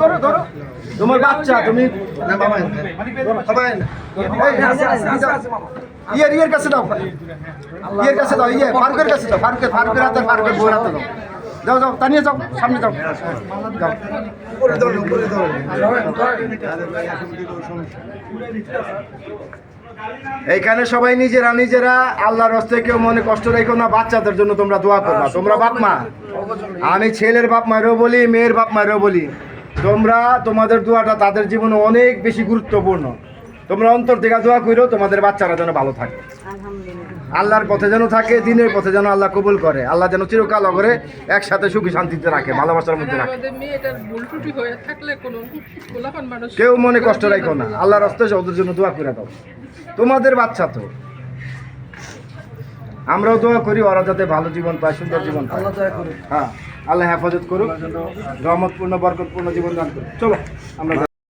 ধরো ধরো, তোমার বাচ্চা তুমি ইয়ের ইয়ের কাছে দাও। ইয়ের কাছে দাও ইয়ে ফারুকের কাছে দাও। ফারুকের ফারুকের হাতে ফারুকের বউর হাতে দাও। যাও যাও, তানিয়ে যাও, সামনে যাও। যাও। এইখানে সবাই নিজেরা নিজেরা আল্লাহর হস্তে কেউ মনে কষ্ট রেখো না, বাচ্চাদের জন্য তোমরা দোয়া করবা তোমরা বাপ মা। আমি ছেলের বাপ মায়েরও বলি, মেয়ের বাপ মায়েরও বলি, তোমরা তোমাদের দোয়াটা তাদের জীবনে অনেক বেশি গুরুত্বপূর্ণ। তোমরা অন্তর থেকে দোয়া করো তোমাদের বাচ্চারা যেন ভালো থাকে। আল্লাহর পথে যেন থাকে দিনের পথে যেন আল্লাহ কবুল করে। আল্লাহ যেন চিরকাল করে একসাথে সুখী শান্তিতে রাখে ভালোবাসার মধ্যে রাখে। আমাদের মেয়েটার ভুল ত্রুটি হয়ে থাকলে কোনো গোলাপান মানুষ কেউ মনে কষ্ট রাখো না। আল্লাহর হস্তে ওদের জন্য দোয়া করে দাও। তোমাদের বাচ্চা তো। আমরাও দোয়া করি ওরা যাতে ভালো জীবন পায় সুন্দর জীবন পায়। হ্যাঁ আল্লাহ হেফাজত করুক। রহমতপূর্ণ বরকতপূর্ণ জীবন দান করুক। চলো আমরা।